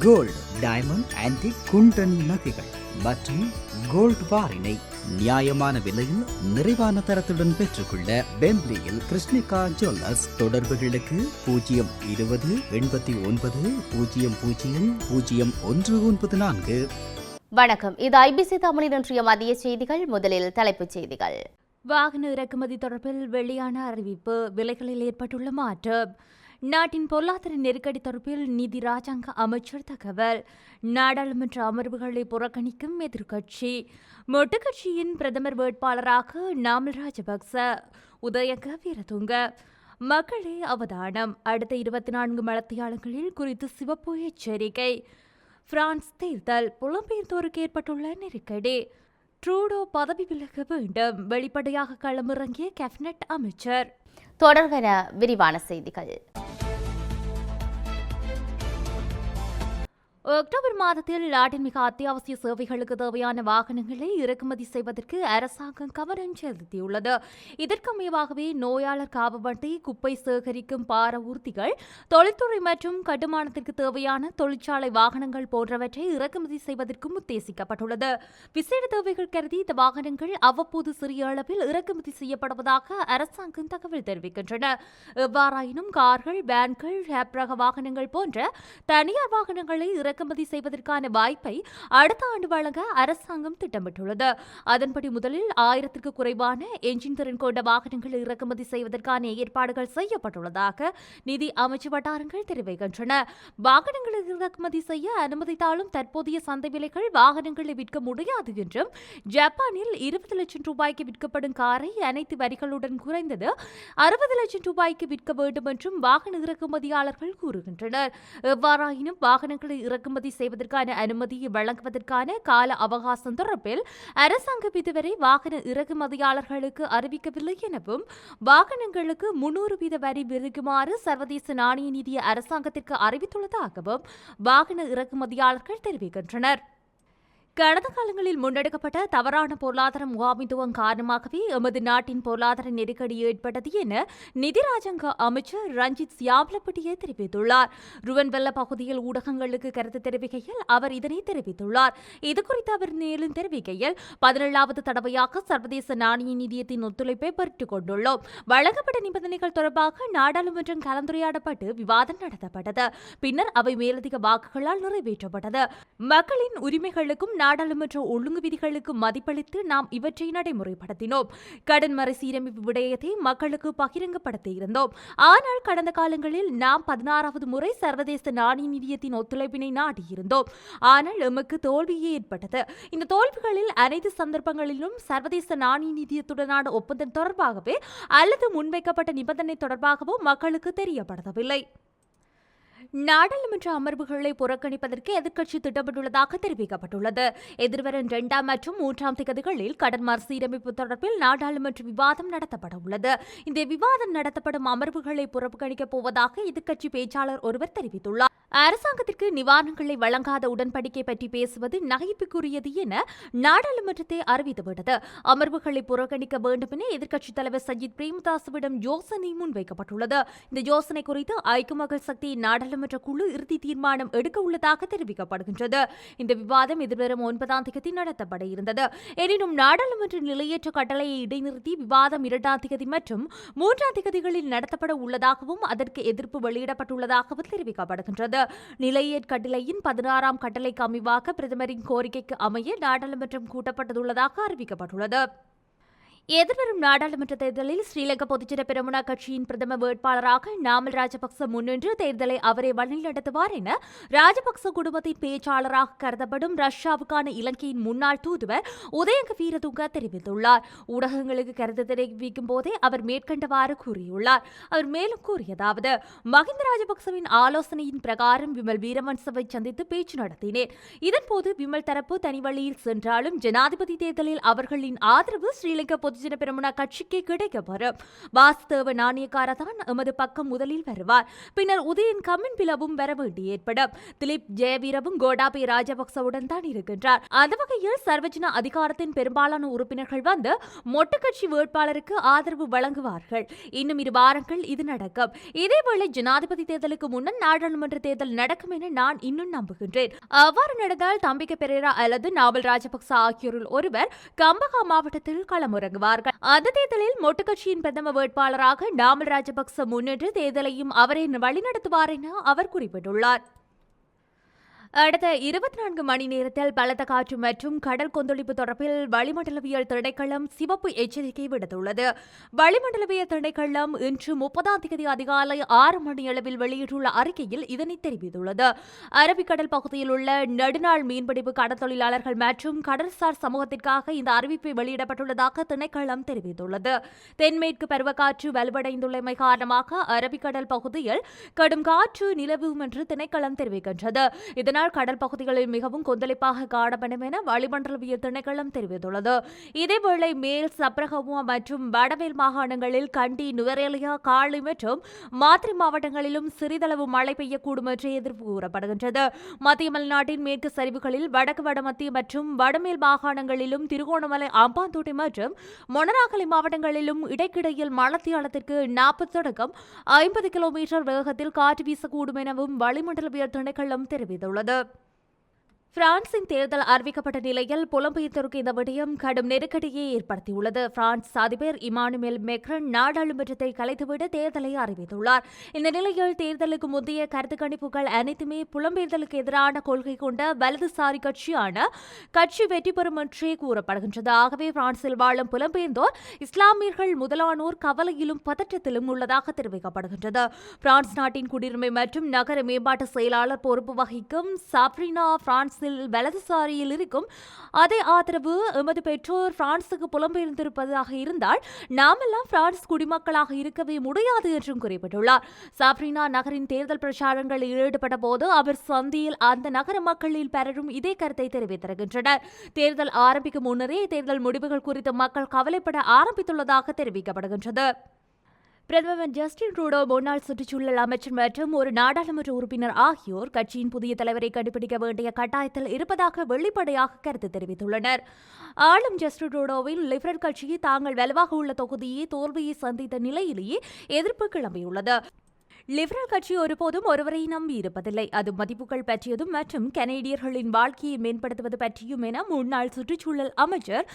Gold diamond antique குண்டன் நகைகள் மற்றும் gold பாரினை நியாயமான விலையில் நிறைவான தரத்துடன் பெற்றுக்கொள்ள பெம்ப்லியில் கிருஷ்ணிகா ஜுவல்லர்ஸ் தொடர்புகளுக்கு பூஜ்ஜியம் இருபது எண்பத்தி ஒன்பது பூஜ்ஜியம் பூஜ்ஜியம் பூஜ்ஜியம் ஒன்று ஒன்பது நான்கு. வணக்கம். இது ஐபிசி தமிழின் இன்றைய மதிய செய்திகள். முதலில் தலைப்புச் செய்திகள். வாகன இறக்குமதி தொடர்பில் வெளியான அறிவிப்பு விலைகளில் ஏற்பட்டுள்ள மாற்றம். நாட்டின் பொருளாதார நெருக்கடி தொடர்பில் நிதி ராஜாங்க அமைச்சர் தகவல். நாடாளுமன்ற அமர்வுகளை புறக்கணிக்கும் எதிர்க்கட்சி. மொட்டுக்கட்சியின் பிரதமர் வேட்பாளராக நாமல் ராஜபக்ச உதயக வீரதுங்க மக்களே அவதானம். அடுத்த இருபத்தி நான்கு மலத்தியாளங்களில் குறித்து சிவப்பு எச்சரிக்கை. பிரான்ஸ் தேர்தல். புலம்பெயர்ந்தோருக்கு ஏற்பட்டுள்ள நெருக்கடி. ட்ரூடோ பதவி விலக வேண்டும். வெளிப்படையாக களமிறங்கிய கேபினட் அமைச்சர். தொடர்கிற விரிவான செய்திகள். அக்டோபர் மாதத்தில் நாட்டின் மிக அத்தியாவசிய சேவைகளுக்கு தேவையான வாகனங்களை இறக்குமதி செய்வதற்கு அரசாங்கம் கவனம் செலுத்தியுள்ளது. இதற்கமையவாகவே நோயாளர் காவவண்டி குப்பை சேகரிக்கும் பார ஊர்த்திகள் தொழில்துறை மற்றும் கட்டுமானத்திற்கு தேவையான தொழிற்சாலை வாகனங்கள் போன்றவற்றை இறக்குமதி செய்வதற்கும் உத்தேசிக்கப்பட்டுள்ளது. விசேட தேவைகள் கருதி இந்த வாகனங்கள் அவ்வப்போது சிறிய அளவில் இறக்குமதி செய்யப்படுவதாக அரசாங்கம் தகவல் தெரிவிக்கின்றன. எவ்வாறாயினும் கார்கள் வேன்கள் ஹேப்ரக வாகனங்கள் போன்ற தனியார் வாகனங்களை இறக்குமதி செய்வதற்கான வாய்ப்பை அடுத்த ஆண்டு வழங்க அரசாங்கம் திட்டமிட்டுள்ளது. அதன்படி முதலில் ஆயிரத்திற்கு குறைவான என்ஜின் திறன் கொண்ட வாகனங்கள் இறக்குமதி செய்வதற்கான ஏற்பாடுகள் செய்யப்பட்டுள்ளதாக நிதி அமைச்சு வட்டாரங்கள் தெரிவிக்கின்றன. வாகனங்களை இறக்குமதி செய்ய அனுமதித்தாலும் தற்போதைய சந்தை விலைகள் வாகனங்களை விற்க முடியாது என்றும் ஜப்பானில் இருபது லட்சம் ரூபாய்க்கு விற்கப்படும் காரை அனைத்து வரிகளுடன் குறைந்தது அறுபது லட்சம் ரூபாய்க்கு விற்க வேண்டும் என்றும் வாகன இறக்குமதியாளர்கள் கூறுகின்றனர். எவ்வாறாயினும் வாகனங்களை இறக்குமதி செய்வதற்கான அனுமதியை வழங்குவதற்கான கால அவகாசம் தொடர்பில் அரசாங்கம் இதுவரை வாகன இறக்குமதியாளர்களுக்கு அறிவிக்கவில்லை எனவும் வாகனங்களுக்கு முன்னூறு வீத வரி விதிக்குமாறு சர்வதேச நாணய நிதிய அரசாங்கத்திற்கு அறிவித்துள்ளதாகவும் வாகன இறக்குமதியாளர்கள் தெரிவிக்கின்றனர். கடந்த காலங்களில் முன்னெடுக்கப்பட்ட தவறான பொருளாதார முகாமித்துவம் காரணமாகவே எமது நாட்டின் பொருளாதார நெருக்கடி ஏற்பட்டது என நிதி ராஜாங்க அமைச்சர் ரஞ்சித் சியாப்லப்பட்டியே தெரிவித்துள்ளார். ருவன்வெல்ல பகுதியில் ஊடகங்களுக்கு கருத்து தெரிவிக்கையில் அவர் இதனை தெரிவித்துள்ளார். இதுகுறித்து அவர் மேலும் தெரிவிக்கையில் பதினேழாவது தடவையாக சர்வதேச நாணய நிதியத்தின் ஒத்துழைப்பை பெற்றுக் கொண்டுள்ளோம். வழங்கப்பட்ட நிபந்தனைகள் தொடர்பாக நாடாளுமன்றம் கலந்துரையாடப்பட்டு விவாதம் நடத்தப்பட்டது. பின்னர் அவை மேலதிக வாக்குகளால் நிறைவேற்றப்பட்டது. மக்களின் உரிமைகளுக்கும் நாடாளுமன்ற ஒழுங்கு விதிகளுக்கு மதிப்பளித்து நாம் இவற்றை நடைமுறைப்படுத்தினோம். கடன் மறுசீரமைப்பு விடயத்தை மக்களுக்கு பகிரங்கப்படுத்தியிருந்தோம் ஆனால் கடந்த காலங்களில் நாம் பதினாறாவது முறை சர்வதேச நாணய நிதியத்தின் ஒத்துழைப்பினை நாடியிருந்தோம். ஆனால் எமக்கு தோல்வியே ஏற்பட்டது. இந்த தோல்விகளில் அனைத்து சந்தர்ப்பங்களிலும் சர்வதேச நாணய நிதியத்துடனான ஒப்பந்தம் தொடர்பாகவே அல்லது முன்வைக்கப்பட்ட நிபந்தனை தொடர்பாகவோ மக்களுக்கு தெரியப்படுத்தவில்லை நாடாளுமன்ற அமர்வுகளை புறக்கணிப்பதற்கு எதிர்க்கட்சி திட்டமிட்டுள்ளதாக தெரிவிக்கப்பட்டுள்ளது. எதிர்வரும் இரண்டாம் மற்றும் மூன்றாம் திகதிகளில் கடன் சீரமைப்பு தொடர்பில் நாடாளுமன்ற விவாதம் நடத்தப்பட உள்ளது இந்த விவாதம் நடத்தப்படும் அமர்வுகளை புறக்கணிக்கப் போவதாக எதிர்க்கட்சி பேச்சாளர் ஒருவர் தெரிவித்துள்ளார். அரசாங்கத்திற்கு நிவாரணங்களை வழங்காத உடன்படிக்கை பற்றி பேசுவது நகைப்புக்குரியது என நாடாளுமன்றத்தை அறிவித்துவிட்டது. அமர்வுகளை புறக்கணிக்க வேண்டும் என எதிர்க்கட்சித் தலைவர் சஜித் பிரேமதாசுவிடம் யோசனை முன்வைக்கப்பட்டுள்ளது. இந்த யோசனை குறித்து ஐக்கிய மக்கள் சக்தி நாடாளுமன்ற குழு இறுதி தீர்மானம் எடுக்க உள்ளதாக தெரிவிக்கப்படுகின்றது. இந்த விவாதம் எதிர்வரும் ஒன்பதாம் தேதி நடத்தப்பட இருந்தது. எனினும் நாடாளுமன்ற நிலையற்ற கட்டளையை இடைநிறுத்தி விவாதம் இரண்டாம் தேதி மற்றும் மூன்றாம் தேதிகளில் நடத்தப்பட உள்ளதாகவும் அதற்கு எதிர்ப்பு வெளியிடப்பட்டுள்ளதாகவும் தெரிவிக்கப்படுகின்றது. நிலையற் கட்டளையின் பதினாறாம் கட்டளைக்கு அமைவாக பிரதமரின் கோரிக்கைக்கு அமைய நாடாளுமன்றம் கூட்டப்பட்டுள்ளதாக அறிவிக்கப்பட்டுள்ளது. எதிர்வரும் நாடாளுமன்ற தேர்தலில் ஸ்ரீலங்கா பொதுஜன பெரமுனா கட்சியின் பிரதம வேட்பாளராக நாமல் ராஜபக்ச முன்னின்று தேர்தலை அவரே வழிநடத்துவார் என ராஜபக்ச குடும்பத்தின் பேச்சாளராக கருதப்படும் ரஷ்யாவுக்கான இலங்கையின் முன்னாள் தூதுவர் உதயங்க வீரதுங்க தெரிவித்துள்ளார். ஊடகங்களுக்கு கருத்து தெரிவிக்கும் போதே அவர் மேற்கண்டவாறு கூறியுள்ளார். அவர் மேலும் கூறியதாவது மஹிந்த ராஜபக்சவின் ஆலோசனையின் பிரகாரம் விமல் வீரவன்சவை சந்தித்து பேச்சு நடத்தினேன். இதன்போது விமல் தரப்பு தனி வழியில் சென்றாலும் ஜனாதிபதி தேர்தலில் அவர்களின் ஆதரவு ஸ்ரீலங்கா பொது பொதுஜன பெருமுனா கட்சிக்கு கிடைக்கப்பெறும் வாசுதேவ நாணயக்கார தான் எமது பக்கம் முதலில் வருவார். பின்னர் உதயன் கம்மின் பிளவும் வர வேண்டி ஏற்படும். திலீப் ஜெயவீரவும் கோடாபி ராஜபக்சவுடன் தான் இருக்கின்றார். அந்த வகையில் சர்வஜன அதிகாரத்தின் பெரும்பாலான உறுப்பினர்கள் வந்து மொட்டு கட்சி வேட்பாளருக்கு ஆதரவு வழங்குவார்கள். இன்னும் இரு வாரங்கள் இது நடக்கும். இதேவேளை ஜனாதிபதி தேர்தலுக்கு முன்னர் நாடாளுமன்ற தேர்தல் நடக்கும் என நான் இன்னும் நம்புகின்றேன். அவ்வாறு நடந்தால் தம்பிக்க பெரேரா அல்லது நாவல் ராஜபக்ச ஆகியோரில் ஒருவர் கம்பகா மாவட்டத்தில் களமிறங்குவார்கள் அந்த தேர்தலில் மொட்டு கட்சியின் பிரதம வேட்பாளராக நாமல் ராஜபக்ச முன்னின்று தேர்தலையும் அவரை வழிநடத்துவார் என அவர் குறிப்பிட்டுள்ளார். அடுத்த இருபத்தி நான்கு மணி நேரத்தில் பலத்த காற்று மற்றும் கடல் கொந்தளிப்பு தொடர்பில் வளிமண்டலவியல் திணைக்களம் சிவப்பு எச்சரிக்கை விடுத்துள்ளது. வளிமண்டலவியல் திணைக்களம் இன்று முப்பதாம் தேதி அதிகாலை ஆறு மணி அளவில் வெளியிட்டுள்ள அறிக்கையில் இதனை தெரிவித்துள்ளது. அரபிக்கடல் பகுதியில் உள்ள நெடுநாள் மீன்பிடிப்பு கடற்தொழிலாளர்கள் மற்றும் கடல்சார் சமூகத்திற்காக இந்த அறிவிப்பு வெளியிடப்பட்டுள்ளதாக திணைக்களம் தெரிவித்துள்ளது. தென்மேற்கு பருவக்காற்று வலுவடைந்துள்ளமை காரணமாக அரபிக்கடல் பகுதியில் கடும் காற்று நிலவும் என்று திணைக்களம் தெரிவிக்கின்றது. இதனால் கடல் பகுதிகளில் மிகவும் கொந்தளிப்பாக காணப்படும் என வளிமண்டலவியல் திணைக்களம் தெரிவித்துள்ளது. இதேவேளை மேல் சப்ரகமுவா மற்றும் வடமேல் மாகாணங்களில் கண்டி நுவரேலியா காளி மற்றும் மாத்திரை மாவட்டங்களிலும் சிறிதளவு மழை பெய்யக்கூடும் என்று எதிர்ப்பு கூறப்படுகின்றது. மத்திய மலைநாட்டின் மேற்கு சரிவுகளில் வடக்கு வடமத்திய மற்றும் வடமேல் மாகாணங்களிலும் திருகோணமலை அம்பாந்தோட்டை மற்றும் மொனராகலை மாவட்டங்களிலும் இடைக்கிடையில் மழத்தியாலத்திற்கு நாற்பது தொடக்கம் ஐம்பது கிலோமீட்டர் வேகத்தில் காற்று வீசக்கூடும் எனவும் வளிமண்டலவியல் திணைக்களம் தெரிவித்துள்ளது. the பிரான்சின் தேர்தல் அறிவிக்கப்பட்ட நிலையில் புலம்பெயர்ந்தோருக்கு இந்த விடயம் கடும் நெருக்கடியை ஏற்படுத்தியுள்ளது. பிரான்ஸ் அதிபர் இமானுவேல் மெக்ரன் நாடாளுமன்றத்தை கலைத்துவிட தேர்தலை அறிவித்துள்ளார். இந்த நிலையில் தேர்தலுக்கு முந்தைய கருத்து கணிப்புகள் அனைத்துமே புலம்பெயர்தலுக்கு எதிரான கொள்கை கொண்ட வலதுசாரி கட்சியான கட்சி வெற்றி பெறும் என்றே கூறப்படுகின்றது. ஆகவே பிரான்சில் வாழும் புலம்பெயர்ந்தோர் இஸ்லாமியர்கள் முதலானோர் கவலையிலும் பதற்றத்திலும் உள்ளதாக தெரிவிக்கப்படுகின்றது. பிரான்ஸ் நாட்டின் குடியுரிமை மற்றும் நகர மேம்பாட்டு செயலாளர் பொறுப்பு வகிக்கும் சாப்ரினா பிரான்சில் வலதுசாரியில் இருக்கும் அதே ஆதரவு எமது பெற்றோர் பிரான்சுக்கு புலம்பெயர்ந்திருப்பதாக இருந்தால் நாமெல்லாம் பிரான்ஸ் குடிமக்களாக இருக்கவே முடியாது என்றும் குறிப்பிட்டுள்ளார். சாப்ரினா நகரின் தேர்தல் பிரச்சாரங்களில் ஈடுபட்ட போது அவர் சந்தியில் அந்த நகர மக்களில் பலரும் இதே கருத்தை தெரிவித்திருக்கின்றனர். தேர்தல் ஆரம்பிக்கும் முன்னரே தேர்தல் முடிவுகள் குறித்து மக்கள் கவலைப்பட ஆரம்பித்துள்ளதாக தெரிவிக்கப்படுகின்றது. பிரதமர் ஜஸ்டின் ட்ரூடோ முன்னாள் சுற்றுச்சூழல் அமைச்சர் மற்றும் ஒரு நாடாளுமன்ற உறுப்பினர் ஆகியோர் கட்சியின் புதிய தலைவரை கண்டுபிடிக்க வேண்டிய கட்டாயத்தில் இருப்பதாக வெளிப்படையாக கருத்து தெரிவித்துள்ளனர். ஆளும் ஜஸ்டின் ட்ரூடோவின் லிபரல் கட்சி தாங்கள் வலுவாக உள்ள தொகுதியை தோல்வியை சந்தித்த நிலையிலேயே எதிர்ப்பு கிளம்பியுள்ளது. லிபரல் கட்சி ஒருபோதும் ஒருவரை நம்பி இருப்பதில்லை. அது மதிப்புகள் பற்றியதும் மற்றும் கனேடியர்களின் வாழ்க்கையை மேம்படுத்துவது பற்றியும் என முன்னாள் சுற்றுச்சூழல் அமைச்சர்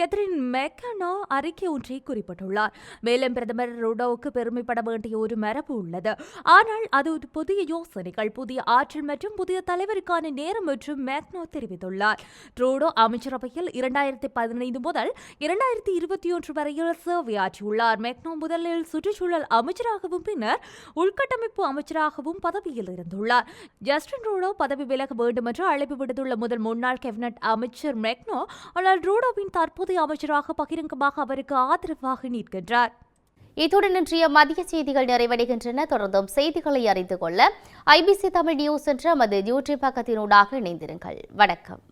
கெத்ரின் மெக்கனோ அறிக்கை ஒன்றை குறிப்பிட்டுள்ளார். மேலும் பிரதமர் ருடோவுக்கு பெருமைப்பட வேண்டிய ஒரு மரபு உள்ளது. ஆனால் அது ஒரு புதிய யோசனைகள் புதிய ஆற்றல் மற்றும் புதிய தலைவருக்கான நேரம் மற்றும் மேக்னோ தெரிவித்துள்ளார். ட்ரூடோ அமைச்சரவையில் இரண்டாயிரத்தி பதினைந்து முதல் இரண்டாயிரத்தி இருபத்தி ஒன்று வரையில் சேவையாற்றியுள்ளார். மெக்னோ முதலில் சுற்றுச்சூழல் அமைச்சராகவும் பின்னர் உள்கட்டமைப்பு அமைச்சராகவும் பதவியில் இருந்துள்ளார். ஜஸ்டின் ரூடோ பதவி விலக வேண்டும் என்று அழைப்பு விடுத்துள்ள முதல் முன்னாள் கேபினட் அமைச்சர் மெக்னோ ஆனால் ரூடோவின் தற்போதைய அமைச்சராக பகிரங்கமாக அவருக்கு ஆதரவாக நிற்கின்றார். இத்துடன் இன்றைய மதிய செய்திகள் நிறைவடைகின்றன. தொடர்ந்தும் செய்திகளை அறிந்து கொள்ள ஐபிசி தமிழ் நியூஸ் என்ற நமது யூடியூப் பக்கத்தினூடாக இணைந்திருங்கள். வணக்கம்.